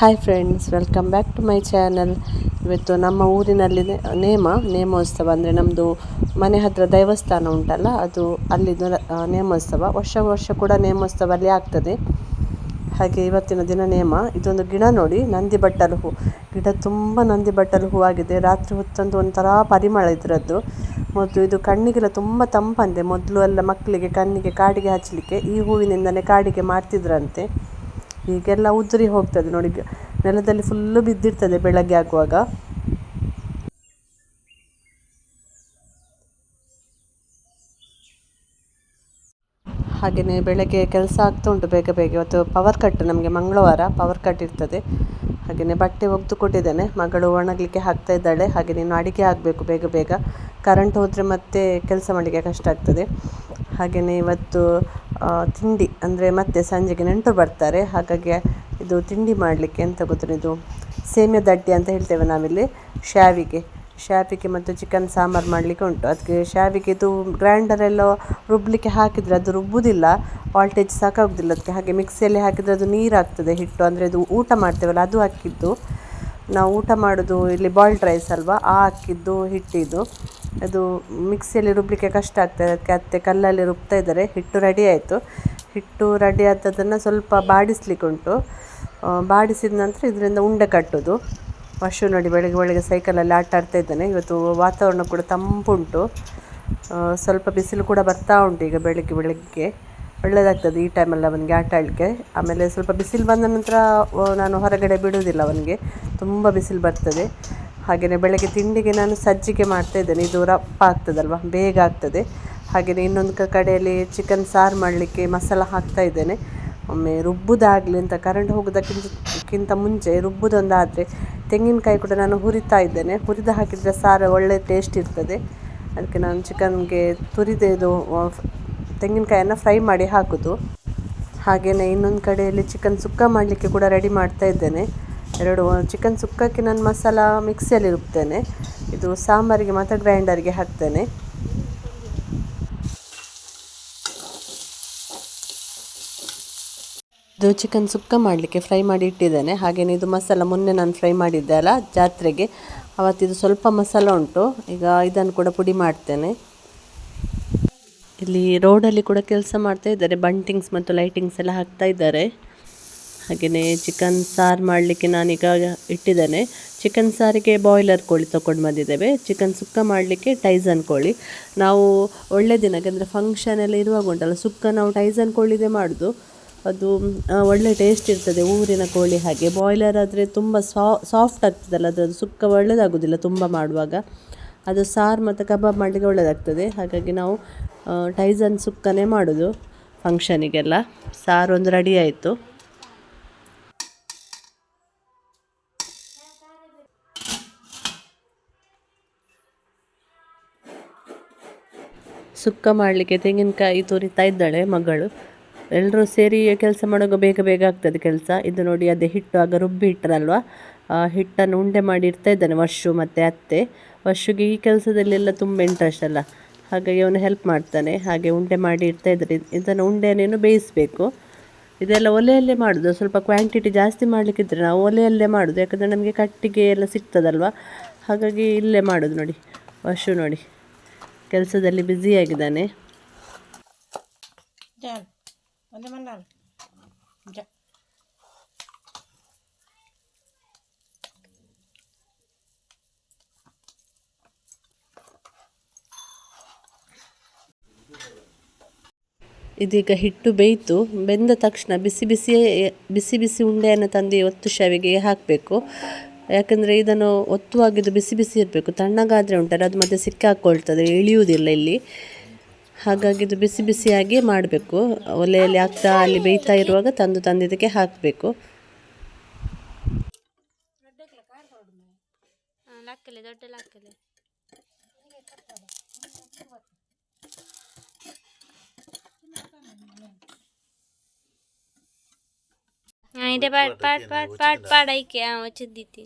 Hi friends welcome back to my channel ಇವತ್ತು ನಮ್ಮ ಊರಿನಲ್ಲಿ ನೇಮ, ನೇಮೋತ್ಸವ ಅಂದರೆ ನಮ್ಮದು ಮನೆ ಹತ್ತಿರ ದೇವಸ್ಥಾನ ಉಂಟಲ್ಲ, ಅದು ಅಲ್ಲಿದ್ದು ನೇಮೋತ್ಸವ. ವರ್ಷ ವರ್ಷ ಕೂಡ ನೇಮೋತ್ಸವ ಅಲ್ಲಿ ಆಗ್ತದೆ. ಹಾಗೆ ಇವತ್ತಿನ ದಿನ ನೇಮ, ಇದೊಂದು ಗಿಡ ನೋಡಿ ನಂದಿ ಬಟ್ಟಲು ಹೂ. ಗಿಡ ತುಂಬ ನಂದಿ ಬಟ್ಟಲು ಹೂವಾಗಿದೆ ರಾತ್ರಿ ಹೊತ್ತಂದು ಒಂಥರ ಪರಿಮಳ ಇದರದ್ದು. ಮತ್ತು ಇದು ಕಣ್ಣಿಗೆಲ್ಲ ತುಂಬ ತಂಪಂದೆ. ಮೊದಲು ಎಲ್ಲ ಮಕ್ಕಳಿಗೆ ಕಣ್ಣಿಗೆ ಕಾಡಿಗೆ ಹಚ್ಚಲಿಕ್ಕೆ, ಈ ಹೂವಿನಿಂದಲೇ ಕಾಡಿಗೆ ಮಾಡ್ತಿದ್ರಂತೆ ಈಗೆಲ್ಲ ಉದುರಿ ಹೋಗ್ತದೆ ನೋಡಿ. ನೆಲದಲ್ಲಿ ಫುಲ್ಲು ಬಿದ್ದಿರ್ತದೆ ಬೆಳಗ್ಗೆ ಆಗುವಾಗ. ಹಾಗೆಯೇ ಬೆಳಗ್ಗೆ ಕೆಲಸ ಆಗ್ತಾ ಉಂಟು ಬೇಗ ಬೇಗ. ಇವತ್ತು ಪವರ್ ಕಟ್ ನಮಗೆ ಮಂಗಳವಾರ ಪವರ್ ಕಟ್ ಇರ್ತದೆ. ಹಾಗೆಯೇ ಬಟ್ಟೆ ಒಗೆದು ಕೊಟ್ಟಿದ್ದೇನೆ ಮಗಳು ಒಣಗಲಿಕ್ಕೆ ಹಾಕ್ತಾ ಇದ್ದಾಳೆ. ಹಾಗೆ ನೀನು ಅಡಿಗೆ ಆಗಬೇಕು ಬೇಗ ಬೇಗ. ಕರೆಂಟ್ ಹೋದರೆ ಮತ್ತೆ ಕೆಲಸ ಮಾಡಲಿಕ್ಕೆ ಕಷ್ಟ ಆಗ್ತದೆ. ಹಾಗೆಯೇ ಇವತ್ತು ತಿಂಡಿ ಅಂದರೆ ಮತ್ತೆ ಸಂಜೆಗೆ ನೆಂಟರು ಬರ್ತಾರೆ. ಹಾಗಾಗಿ ಇದು ತಿಂಡಿ ಮಾಡಲಿಕ್ಕೆ ಎಂತ ಗೊತ್ತಿಲ್ಲ ಇದು ಸೇಮಿಯಾ ದಡ್ಡಿ ಅಂತ ಹೇಳ್ತೇವೆ ನಾವಿಲ್ಲಿ ಶ್ಯಾವಿಗೆ ಶ್ಯಾವಿಗೆ ಮತ್ತು ಚಿಕನ್ ಸಾಂಬಾರು ಮಾಡಲಿಕ್ಕೆ ಉಂಟು. ಅದಕ್ಕೆ ಶಾವಿಗೆ ಇದು ಗ್ರೈಂಡರೆಲ್ಲ ರುಬ್ಬಲಿಕ್ಕೆ ಹಾಕಿದರೆ ಅದು ರುಬ್ಬುವುದಿಲ್ಲ ವಾಲ್ಟೇಜ್ ಸಾಕಾಗೋದಿಲ್ಲ ಅದಕ್ಕೆ ಹಾಗೆ ಮಿಕ್ಸಿಯಲ್ಲಿ ಹಾಕಿದರೆ ಅದು ನೀರಾಗ್ತದೆ ಹಿಟ್ಟು. ಅಂದರೆ ಇದು ಊಟ ಮಾಡ್ತೇವಲ್ಲ, ಅದು ಹಾಕಿದ್ದು. ನಾವು ಊಟ ಮಾಡೋದು ಇಲ್ಲಿ ಬಾಯ್ಲ್ಡ್ ರೈಸ್ ಅಲ್ವಾ, ಆ ಹಾಕಿದ್ದು ಹಿಟ್ಟಿದ್ದು ಅದು ಮಿಕ್ಸಿಯಲ್ಲಿ ರುಬ್ಬಲಿಕ್ಕೆ ಕಷ್ಟ ಆಗ್ತದೆ. ಅದಕ್ಕೆ ಅತ್ತೆ ಕಲ್ಲಲ್ಲಿ ರುಬ್ತಾ ಇದ್ದಾರೆ. ಹಿಟ್ಟು ರೆಡಿ ಆಯಿತು. ಹಿಟ್ಟು ರೆಡಿ ಆದದನ್ನು ಸ್ವಲ್ಪ ಬಾಡಿಸ್ಲಿಕ್ಕೆ ಉಂಟು ಬಾಡಿಸಿದ ನಂತರ ಇದರಿಂದ ಉಂಡೆ ಕಟ್ಟೋದು. ವರ್ಷ ನೋಡಿ ಬೆಳಗ್ಗೆ ಬೆಳಗ್ಗೆ ಸೈಕಲಲ್ಲಿ ಆಟ ಆಡ್ತಾ ಇದ್ದಾನೆ. ಇವತ್ತು ವಾತಾವರಣ ಕೂಡ ತಂಪುಂಟು. ಸ್ವಲ್ಪ ಬಿಸಿಲು ಕೂಡ ಬರ್ತಾ ಉಂಟು ಈಗ ಬೆಳಗ್ಗೆ ಬೆಳಗ್ಗೆ. ಒಳ್ಳೆಯದಾಗ್ತದೆ ಈ ಟೈಮಲ್ಲಿ ಅವನಿಗೆ ಆಟ ಆಡಲಿಕ್ಕೆ. ಆಮೇಲೆ ಸ್ವಲ್ಪ ಬಿಸಿಲು ಬಂದ ನಂತರ ನಾನು ಹೊರಗಡೆ ಬಿಡುವುದಿಲ್ಲ ಅವನಿಗೆ. ತುಂಬ ಬಿಸಿಲು ಬರ್ತದೆ. ಹಾಗೆಯೇ ಬೆಳಗ್ಗೆ ತಿಂಡಿಗೆ ನಾನು ಸಜ್ಜಿಗೆ ಮಾಡ್ತಾ ಇದ್ದೇನೆ. ಇದು ರಪ್ಪ ಆಗ್ತದಲ್ವ? ಬೇಗ ಆಗ್ತದೆ. ಹಾಗೆಯೇ ಇನ್ನೊಂದು ಕಡೆಯಲ್ಲಿ ಚಿಕನ್ ಸಾರು ಮಾಡಲಿಕ್ಕೆ ಮಸಾಲ ಹಾಕ್ತಾ ಇದ್ದೇನೆ. ಒಮ್ಮೆ ರುಬ್ಬುದಾಗಲಿ ಅಂತ ಕರೆಂಟ್ ಹೋಗೋದಕ್ಕಿಂತ ಕ್ಕಿಂತ ಮುಂಚೆ ರುಬ್ಬುದೊಂದಾದರೆ ತೆಂಗಿನಕಾಯಿ ಕೂಡ ನಾನು ಹುರಿತಾ ಇದ್ದೇನೆ. ಹುರಿದು ಹಾಕಿದರೆ ಸಾರು ಒಳ್ಳೆ ಟೇಸ್ಟ್ ಇರ್ತದೆ. ಅದಕ್ಕೆ ನಾನು ಚಿಕನ್ಗೆ ತುರಿದೇ ಇದು ಆ, ತೆಂಗಿನಕಾಯನ್ನು ಫ್ರೈ ಮಾಡಿ ಹಾಕೋದು. ಹಾಗೆಯೇ ಇನ್ನೊಂದು ಕಡೆಯಲ್ಲಿ ಚಿಕನ್ ಸುಕ್ಕ ಮಾಡಲಿಕ್ಕೆ ಕೂಡ ರೆಡಿ ಮಾಡ್ತಾ ಇದ್ದೇನೆ. ಎರಡು ಚಿಕನ್ ಸುಕ್ಕಕ್ಕೆ ನಾನು ಮಸಾಲ ಮಿಕ್ಸಿಯಲ್ಲಿ ರುಬ್ತೇನೆ. ಇದು ಸಾಂಬಾರಿಗೆ ಮಾತ್ರ ಗ್ರೈಂಡರ್ಗೆ ಹಾಕ್ತೇನೆ. ಇದು ಚಿಕನ್ ಸುಕ್ಕ ಮಾಡಲಿಕ್ಕೆ ಫ್ರೈ ಮಾಡಿ ಇಟ್ಟಿದ್ದೇನೆ. ಹಾಗೆಯೇ ಇದು ಮಸಾಲ ಮೊನ್ನೆ ನಾನು ಫ್ರೈ ಮಾಡಿದ್ದೆ ಅಲ್ಲ, ಜಾತ್ರೆಗೆ. ಅವತ್ತಿದು ಸ್ವಲ್ಪ ಮಸಾಲ ಉಂಟು. ಈಗ ಇದನ್ನು ಕೂಡ ಪುಡಿ ಮಾಡ್ತೇನೆ. ಇಲ್ಲಿ ರೋಡಲ್ಲಿ ಕೂಡ ಕೆಲಸ ಮಾಡ್ತಾ ಇದ್ದಾರೆ. ಬಂಟಿಂಗ್ಸ್ ಮತ್ತು ಲೈಟಿಂಗ್ಸ್ ಎಲ್ಲ ಹಾಕ್ತಾ ಇದ್ದಾರೆ. ಹಾಗೆಯೇ ಚಿಕನ್ ಸಾರು ಮಾಡಲಿಕ್ಕೆ ನಾನೀಗ ಇಟ್ಟಿದ್ದೇನೆ. ಚಿಕನ್ ಸಾರಿಗೆ ಬಾಯ್ಲರ್ ಕೋಳಿ ತೊಗೊಂಡು ಬಂದಿದ್ದೇವೆ. ಚಿಕನ್ ಸುಕ್ಕ ಮಾಡಲಿಕ್ಕೆ ಟೈಸನ್ ಕೋಳಿ. ನಾವು ಒಳ್ಳೆ ದಿನಕ್ಕೆ ಅಂದರೆ ಫಂಕ್ಷನ್ ಎಲ್ಲ ಇರುವಾಗ ಉಂಟಲ್ಲ, ಸುಕ್ಕ ನಾವು ಟೈಸನ್ ಕೋಳಿದೇ ಮಾಡೋದು. ಅದು ಒಳ್ಳೆ ಟೇಸ್ಟ್ ಇರ್ತದೆ ಊರಿನ ಕೋಳಿ ಹಾಗೆ. ಬಾಯ್ಲರ್ ಆದರೆ ತುಂಬ ಸಾಫ್ಟ್ ಆಗ್ತದಲ್ಲ, ಅದು ಸುಕ್ಕ ಒಳ್ಳೆಯದಾಗೋದಿಲ್ಲ ತುಂಬ ಮಾಡುವಾಗ. ಅದು ಸಾರು ಮತ್ತು ಕಬಾಬ್ ಮಾಡಲಿಕ್ಕೆ ಒಳ್ಳೆಯದಾಗ್ತದೆ ಹಾಗಾಗಿ ನಾವು ಟೈಸನ್ ಸುಕ್ಕನೇ ಮಾಡೋದು ಫಂಕ್ಷನಿಗೆಲ್ಲ ಸಾರು ಒಂದು ರೆಡಿ ಆಯಿತು. ಸುಕ್ಕ ಮಾಡಲಿಕ್ಕೆ ತೆಂಗಿನಕಾಯಿ ತುರಿತಾ ಇದ್ದಾಳೆ ಮಗಳು. ಎಲ್ಲರೂ ಸೇರಿ ಕೆಲಸ ಮಾಡುವಾಗ ಬೇಗ ಬೇಗ ಆಗ್ತದೆ ಕೆಲಸ. ಇದು ನೋಡಿ ಅದೇ ಹಿಟ್ಟು ಆಗ ರುಬ್ಬಿ ಇಟ್ಟರಲ್ವ ಆ ಹಿಟ್ಟನ್ನು ಉಂಡೆ ಮಾಡಿ ಇರ್ತಾ ಇದ್ದಾನೆ ವರ್ಷು ಮತ್ತು ಅತ್ತೆ. ವರ್ಷಿಗೆ ಈ ಕೆಲಸದಲ್ಲೆಲ್ಲ ತುಂಬ ಇಂಟ್ರೆಸ್ಟ್ ಅಲ್ಲ. ಹಾಗಾಗಿ ಅವನು ಹೆಲ್ಪ್ ಮಾಡ್ತಾನೆ. ಹಾಗೆ ಉಂಡೆ ಮಾಡಿ ಇಡ್ತಾ ಇದ್ದಾರೆ. ಇದನ್ನು ಉಂಡೆನೇನು ಬೇಯಿಸಬೇಕು? ಇದೆಲ್ಲ ಒಲೆಯಲ್ಲೇ ಮಾಡೋದು. ಸ್ವಲ್ಪ ಕ್ವಾಂಟಿಟಿ ಜಾಸ್ತಿ ಮಾಡಲಿಕ್ಕಿದ್ರೆ ನಾವು ಒಲೆಯಲ್ಲೇ ಮಾಡೋದು. ಯಾಕಂದರೆ ನಮಗೆ ಕಟ್ಟಿಗೆ ಎಲ್ಲ ಸಿಗ್ತದಲ್ವ? ಹಾಗಾಗಿ ಇಲ್ಲೇ ಮಾಡೋದು ನೋಡಿ. ವರ್ಷು ನೋಡಿ. ಕೆಲಸದಲ್ಲಿ ಬ್ಯುಸಿಯಾಗಿದ್ದಾನೆ. ಇದೀಗ ಹಿಟ್ಟು ಬೇಯಿತು. ಬೆಂದ ತಕ್ಷಣ ಬಿಸಿ ಬಿಸಿಯೇ ಬಿಸಿ ಬಿಸಿ ಉಂಡೆಯನ್ನು ತಂದು ಒತ್ತು ಶಾವಿಗೆ ಹಾಕಬೇಕು. ಯಾಕಂದರೆ ಇದನ್ನು ಒತ್ತುವಾಗಿದ್ದು ಬಿಸಿ ಬಿಸಿ ಇರಬೇಕು. ತಣ್ಣಗಾದರೆ ಉಂಟಲ್ಲ, ಅದು ಮತ್ತೆ ಸಿಕ್ಕಾಕೊಳ್ತದೆ, ಇಳಿಯುವುದಿಲ್ಲ ಇಲ್ಲಿ. ಹಾಗಾಗಿ ಇದು ಬಿಸಿ ಬಿಸಿಯಾಗಿ ಮಾಡಬೇಕು. ಒಲೆಯಲ್ಲಿ ಆಗ್ತಾ ಅಲ್ಲಿ ಬೇಯ್ತಾ ಇರುವಾಗ ತಂದು ತಂದಿದ್ದಕ್ಕೆ ಹಾಕಬೇಕು. এটা পাট పాట్ పాడైకి వచ్చి దిత్తి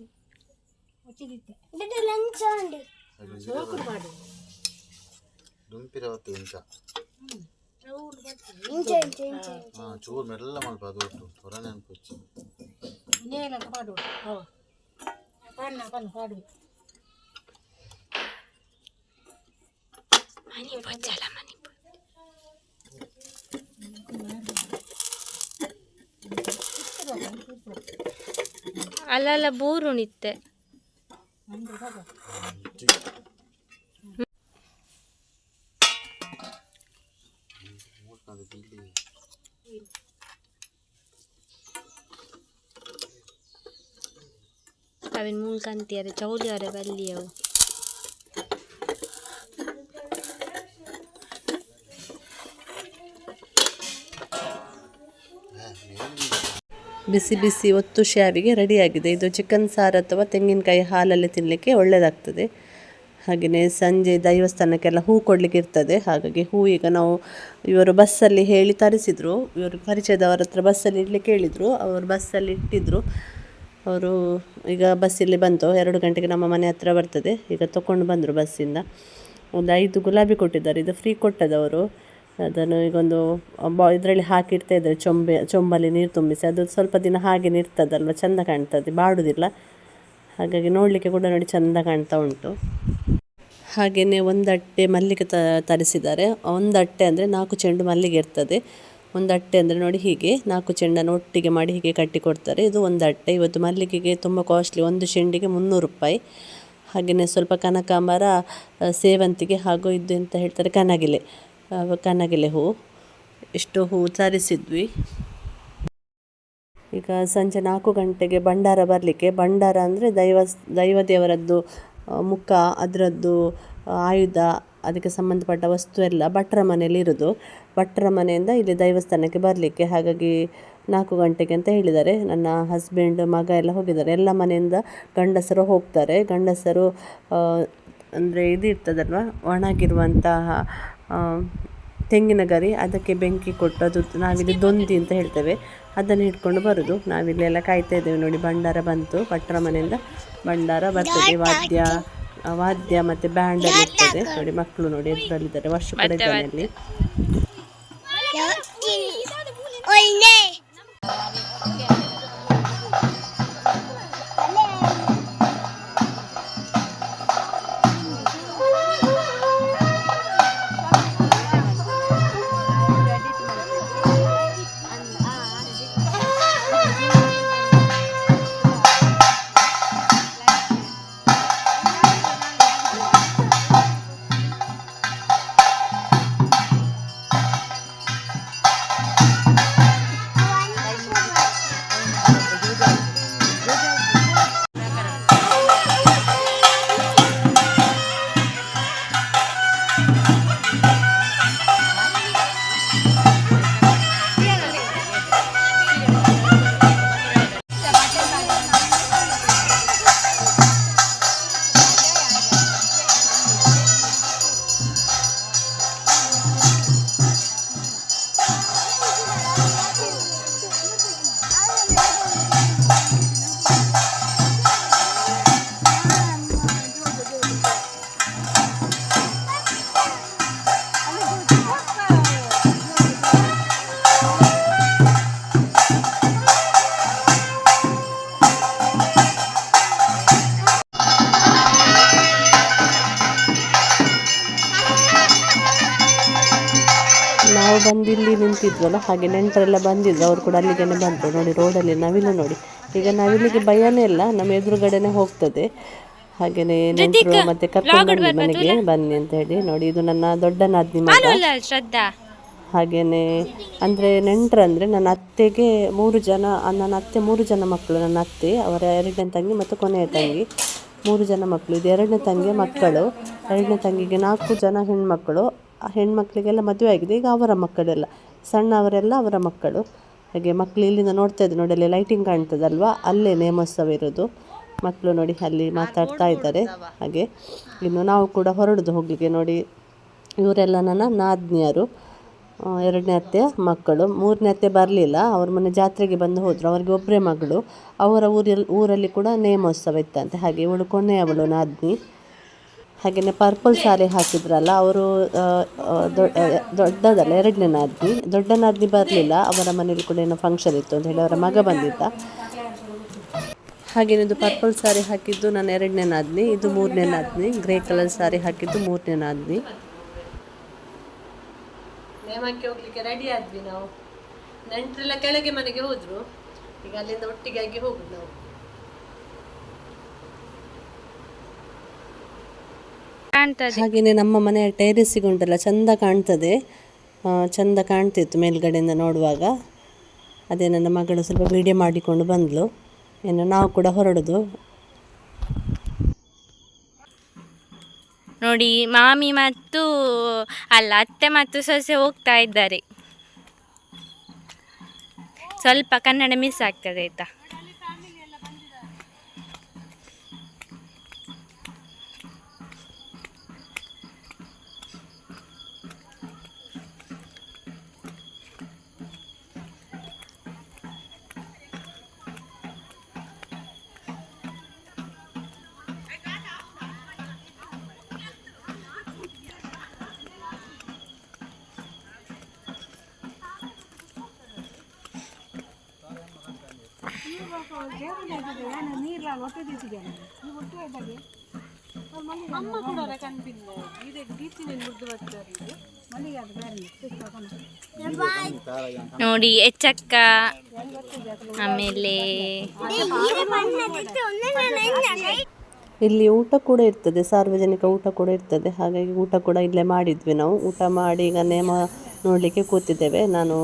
చూడు మెల్ల మన పదొట్టు త్వరనే పాడు పాడు నా పాడు మణిపు చాలా మణిపు ಅಲ್ಲ ಬೂರು ನಿತ್ತೆ ಅವಿನ ಮುಳ್ಕಂತಿಯಾರೆ ಚೌಲಿ ಅವರೆ ಬಲ್ಲಿ ಅವು ಬಿಸಿ ಬಿಸಿ ಒತ್ತು ಶ್ಯಾವಿಗೆ ರೆಡಿಯಾಗಿದೆ. ಇದು ಚಿಕನ್ ಸಾರು ಅಥವಾ ತೆಂಗಿನಕಾಯಿ ಹಾಲಲ್ಲಿ ತಿನ್ನಲಿಕ್ಕೆ ಒಳ್ಳೆಯದಾಗ್ತದೆ ಹಾಗೆಯೇ ಸಂಜೆ ದೈವಸ್ಥಾನಕ್ಕೆಲ್ಲ ಹೂ ಕೊಡಲಿಕ್ಕೆ ಇರ್ತದೆ. ಹಾಗಾಗಿ ಹೂ ಈಗ ನಾವು ಇವರು ಬಸ್ಸಲ್ಲಿ ಹೇಳಿ ತರಿಸಿದರು. ಇವರು ಪರಿಚಯದವರ ಹತ್ರ ಬಸ್ಸಲ್ಲಿ ಇಡ್ಲಿಕ್ಕೆ ಹೇಳಿದರು. ಅವರು ಬಸ್ಸಲ್ಲಿ ಇಟ್ಟಿದ್ದರು ಅವರು ಈಗ ಬಸ್ಸಲ್ಲಿ ಬಂತು ಎರಡು ಗಂಟೆಗೆ ನಮ್ಮ ಮನೆ ಹತ್ರ ಬರ್ತದೆ. ಈಗ ತಗೊಂಡು ಬಂದರು ಬಸ್ಸಿಂದ. ಒಂದು ಐದು ಗುಲಾಬಿ ಕೊಟ್ಟಿದ್ದಾರೆ. ಇದು ಫ್ರೀ ಕೊಟ್ಟದವರು. ಅದನ್ನು ಈಗೊಂದು ಇದರಲ್ಲಿ ಹಾಕಿಡ್ತಾ ಇದ್ದರೆ ಚೊಂಬೆ, ಚೊಂಬಲ್ಲಿ ನೀರು ತುಂಬಿಸಿ, ಅದು ಸ್ವಲ್ಪ ದಿನ ಹಾಗೆ ಇರ್ತದಲ್ವ ಚೆಂದ ಕಾಣ್ತದೆ ಬಾಡುವುದಿಲ್ಲ ಹಾಗಾಗಿ ನೋಡಲಿಕ್ಕೆ ಕೂಡ ನೋಡಿ ಚೆಂದ ಕಾಣ್ತಾ ಉಂಟು. ಹಾಗೆಯೇ ಒಂದು ಅಟ್ಟೆ ಮಲ್ಲಿಗೆ ತರಿಸಿದ್ದಾರೆ. ಒಂದು ಅಟ್ಟೆ ಅಂದರೆ ನಾಲ್ಕು ಚೆಂಡು ಮಲ್ಲಿಗೆ ಇರ್ತದೆ. ಒಂದು ಅಟ್ಟೆ ಅಂದರೆ ನೋಡಿ ಹೀಗೆ, ನಾಲ್ಕು ಚೆಂಡನ್ನು ಒಟ್ಟಿಗೆ ಮಾಡಿ ಹೀಗೆ ಕಟ್ಟಿ ಕೊಡ್ತಾರೆ ಇದು ಒಂದು ಇವತ್ತು ಮಲ್ಲಿಗೆಗೆ ತುಂಬ ಕಾಸ್ಟ್ಲಿ ಒಂದು ಚೆಂಡಿಗೆ ಮುನ್ನೂರು ರೂಪಾಯಿ. ಹಾಗೆಯೇ ಸ್ವಲ್ಪ ಕನಕಾಂಬರ, ಸೇವಂತಿಗೆ ಹಾಗೂ ಇದು ಎಂತ ಹೇಳ್ತಾರೆ, ಕನಗಿಲೆ. ಕನಗಿಲೆ ಹೂ. ಇಷ್ಟು ಹೂ ತರಿಸಿದ್ವಿ ಈಗ ಸಂಜೆ ನಾಲ್ಕು ಗಂಟೆಗೆ ಭಂಡಾರ ಬರಲಿಕ್ಕೆ. ಭಂಡಾರ ಅಂದರೆ ದೈವ ದೈವ ದೇವರದ್ದು ಮುಖ, ಅದರದ್ದು ಆಯುಧ, ಅದಕ್ಕೆ ಸಂಬಂಧಪಟ್ಟ ವಸ್ತು ಎಲ್ಲ ಭಟ್ರ ಮನೆಯಲ್ಲಿ ಇರೋದು. ಭಟ್ರ ಮನೆಯಿಂದ ಇಲ್ಲಿ ದೈವಸ್ಥಾನಕ್ಕೆ ಬರಲಿಕ್ಕೆ. ಹಾಗಾಗಿ ನಾಲ್ಕು ಗಂಟೆಗೆ ಅಂತ ಹೇಳಿದ್ದಾರೆ. ನನ್ನ ಹಸ್ಬೆಂಡ್ ಮಗ ಎಲ್ಲ ಹೋಗಿದ್ದಾರೆ. ಎಲ್ಲ ಮನೆಯಿಂದ ಗಂಡಸರು ಹೋಗ್ತಾರೆ. ಗಂಡಸರು ಅಂದರೆ ಇದು ಇರ್ತದಲ್ವ? ಒಣಗಿರುವಂತಹ ತೆಂಗಿನ ಗರಿ ಅದಕ್ಕೆ ಬೆಂಕಿ ಕೊಟ್ಟು ಅದು ನಾವಿಲ್ಲಿ ದೊಂದಿ ಅಂತ ಹೇಳ್ತೇವೆ. ಅದನ್ನು ಹಿಡ್ಕೊಂಡು ಬರೋದು. ನಾವಿಲ್ಲೆಲ್ಲ ಕಾಯ್ತಾ ಇದ್ದೇವೆ ನೋಡಿ. ಭಂಡಾರ ಬಂತು. ಭಟ್ರ ಮನೆಯಿಂದ ಭಂಡಾರ ಬರ್ತದೆ. ವಾದ್ಯ ವಾದ್ಯ ಮತ್ತು ಬ್ಯಾಂಡ್ ಎಲ್ಲ ಇರ್ತದೆ. ನೋಡಿ ಮಕ್ಕಳು ನೋಡಿ ಎದುರಲ್ಲಿದ್ದಾರೆ. ವರ್ಷ ಕೂಡ ನಾವು ಬಂದು ಇಲ್ಲಿ ನಿಂತಿದ್ವಲ್ಲ ಹಾಗೆ ನೆಂಟರೆಲ್ಲ ಬಂದಿದ್ರು. ಅವ್ರು ಕೂಡ ಅಲ್ಲಿಗೆ ಬಂದರು? ನೋಡಿ ರೋಡಲ್ಲಿ ನವಿಲು ನೋಡಿ. ಈಗ ನವಿಲಿಗೆ ಭಯನೇ ಇಲ್ಲ ನಮ್ಮ ಎದುರುಗಡೆನೆ ಹೋಗ್ತದೆ. ಹಾಗೇನೆ ನೆಂಟರು ಮತ್ತೆ ಕರ್ಕೊಂಡು ಮನೆಗೆ ಬನ್ನಿ ಅಂತ ಹೇಳಿ ನೋಡಿ ಇದು ನನ್ನ ದೊಡ್ಡ ನಾದ್ನಿ ಮಗ ಹಾಗೇನೆ ಅಂದರೆ ನೆಂಟ್ರಂದರೆ ನನ್ನ ಅತ್ತೆಗೆ ಮೂರು ಜನ ನನ್ನ ಅತ್ತೆ ಮೂರು ಜನ ಮಕ್ಕಳು ನನ್ನ ಅತ್ತೆ ಅವರ ಎರಡನೇ ತಂಗಿ ಮತ್ತು ಕೊನೆಯ ತಂಗಿ. ಮೂರು ಜನ ಮಕ್ಕಳು ಇದು ಎರಡನೇ ತಂಗಿಯ ಮಕ್ಕಳು. ಎರಡನೇ ತಂಗಿಗೆ ನಾಲ್ಕು ಜನ ಹೆಣ್ಮಕ್ಕಳು ಹೆಣ್ಮಕ್ಳಿಗೆಲ್ಲ ಮದುವೆ ಆಗಿದೆ. ಈಗ ಅವರ ಮಕ್ಕಳೆಲ್ಲ, ಸಣ್ಣವರೆಲ್ಲ ಅವರ ಮಕ್ಕಳು. ಹಾಗೆ ಮಕ್ಕಳು ಇಲ್ಲಿಂದ ನೋಡ್ತಾ ಇದ್ದೆ ನೋಡಿ ಲೈಟಿಂಗ್ ಕಾಣ್ತದಲ್ವಾ? ಅಲ್ಲೇ ನೇಮೋತ್ಸವ ಇರೋದು. ಮಕ್ಕಳು ನೋಡಿ ಅಲ್ಲಿ ಮಾತಾಡ್ತಾ ಇದ್ದಾರೆ. ಹಾಗೆ ಇನ್ನು ನಾವು ಕೂಡ ಹೊರಡೋದು ಹೋಗಲಿಕ್ಕೆ ನೋಡಿ, ಇವರೆಲ್ಲ ನನ್ನ ನಾದ್ನಿಯರು. ಎರಡನೇ ಅತ್ತೆ ಮಕ್ಕಳು. ಮೂರನೇ ಅತ್ತೆ ಬರಲಿಲ್ಲ. ಅವ್ರ ಮನೆ ಜಾತ್ರೆಗೆ ಬಂದು ಹೋದರು. ಅವರಿಗೆ ಒಬ್ಬರೇ ಮಗಳು. ಅವರ ಊರಲ್ಲಿ ಊರಲ್ಲಿ ಕೂಡ ನೇಮೋತ್ಸವ ಇತ್ತಂತೆ. ಹಾಗೆ ಇವಳು ಕೊನೆಯವಳು ನಾದ್ನಿ. ಹಾಗೆಯೇ ಪರ್ಪಲ್ ಸಾರಿ ಹಾಕಿದ್ರಲ್ಲ, ಅವರು ದೊಡ್ಡದಲ್ಲ, ಎರಡನೇ ನಾದ್ನಿ. ದೊಡ್ಡ ನಾದ್ನಿ ಬರಲಿಲ್ಲ, ಅವರ ಮನೇಲಿ ಕೂಡ ಏನೋ ಫಂಕ್ಷನ್ ಇತ್ತು ಅಂತ ಹೇಳಿ ಅವರ ಮಗ ಬಂದಿದ್ದ. ಹಾಗೇನೆ ಇದು ಪರ್ಪಲ್ ಸಾರಿ ಹಾಕಿದ್ದು ನಾನು ಎರಡನೇ ನಾದ್ನಿ, ಇದು ಮೂರನೇ ನಾದ್ನಿ. ಗ್ರೇ ಕಲರ್ ಸಾರಿ ಹಾಕಿದ್ದು ಮೂರನೇ ನಾದ್ನಿ. ನೇಮಕ್ಕೆ ಹೋಗ್ಲಿಕ್ಕೆ ರೆಡಿ ಆದ್ವಿ ನಾವು. ನೆಂಟರೆಲ್ಲ ಕೆಳಗೆ ಮನೆಗೆ ಹೋದ್ರು. ಈಗ ಅಲ್ಲಿಂದ ಒಟ್ಟಿಗೆ ಆಗಿ ಹೋಗುದು ನಾವು. ಕಾಣ್ತದೆ. ಹಾಗೆಯೇ ನಮ್ಮ ಮನೆಯ ಟೆರೆಸ್ಸಿಗೆ ಉಂಟಲ್ಲ ಚಂದ ಕಾಣ್ತದೆ. ಚಂದ ಕಾಣ್ತಿತ್ತು ಮೇಲ್ಗಡೆಯಿಂದ ನೋಡುವಾಗ. ಅದೇ ನನ್ನ ಮಗಳು ಸ್ವಲ್ಪ ವಿಡಿಯೋ ಮಾಡಿಕೊಂಡು ಬಂದ್ಲು. ಏನು ನಾವು ಕೂಡ ಹೊರಡುದು. ನೋಡಿ ಮಾಮಿ ಮತ್ತು ಅಲ್ಲ ಅತ್ತೆ ಮತ್ತು ಸೊಸೆ ಹೋಗ್ತಾ ಇದ್ದಾರೆ. ಸ್ವಲ್ಪ ಕನ್ನಡ ಮಿಸ್ ಆಗ್ತದೆ ಆಯ್ತಾ? ಅಮ್ಮ ಕೂಡ ಕನ್ಪಿಲ್ಲ ಇದೆ ಗೀತಿನ ಮುರಿದು ಬರ್ತಾರೆ ಇದು ಮಲ್ಲಿಗೆ ಅದು ಬೇರೆ ನೋಡಿ ಎಚ್ಚಕ್ಕ. ಆಮೇಲೆ ಇಲ್ಲಿ ಊಟ ಕೂಡ ಇರ್ತದೆ ಸಾರ್ವಜನಿಕ ಊಟ ಕೂಡ ಇರ್ತದೆ. ಹಾಗಾಗಿ ಊಟ ಕೂಡ ಇಲ್ಲೇ ಮಾಡಿದ್ವಿ ನಾವು. ಊಟ ಮಾಡಿ ಈಗ ನೇಮ ನೋಡಲಿಕ್ಕೆ ಕೂತಿದ್ದೇವೆ. ನಾನು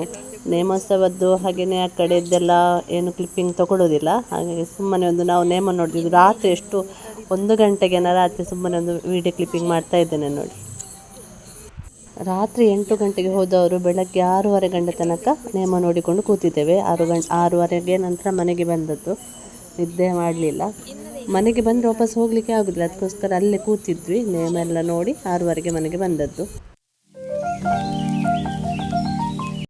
ನೇಮೋತ್ಸವದ್ದು ಹಾಗೆಯೇ ಆ ಕಡೆಯದ್ದೆಲ್ಲ ಏನು ಕ್ಲಿಪ್ಪಿಂಗ್ ತಗೊಳ್ಳೋದಿಲ್ಲ ಹಾಗಾಗಿ ಸುಮ್ಮನೆ ಒಂದು ನಾವು ನೇಮ ನೋಡಿದ್ವಿ ರಾತ್ರಿ ಎಷ್ಟು ಒಂದು ಗಂಟೆಗೆ ನಾನು ರಾತ್ರಿ ಸುಮ್ಮನೆ ಒಂದು ವಿಡಿಯೋ ಕ್ಲಿಪ್ಪಿಂಗ್ ಮಾಡ್ತಾ ಇದ್ದೇನೆ ನೋಡಿ. ರಾತ್ರಿ ಎಂಟು ಗಂಟೆಗೆ ಹೋದವರು ಬೆಳಗ್ಗೆ ಆರೂವರೆ ಗಂಟೆ ತನಕ ನೇಮ ನೋಡಿಕೊಂಡು ಕೂತಿದ್ದೇವೆ. ಆರು ಗಂಟೆ ಆರೂವರೆಗೆ ನಂತರ ಮನೆಗೆ ಬಂದದ್ದು. ನಿದ್ದೆ ಮಾಡಲಿಲ್ಲ. ಮನೆಗೆ ಬಂದರೆ ವಾಪಸ್ ಹೋಗಲಿಕ್ಕೆ ಆಗೋದಿಲ್ಲ. ಅದಕ್ಕೋಸ್ಕರ ಅಲ್ಲೇ ಕೂತಿದ್ವಿ. ನೇಮ ಎಲ್ಲ ನೋಡಿ ಆರೂವರೆಗೆ ಮನೆಗೆ ಬಂದದ್ದು.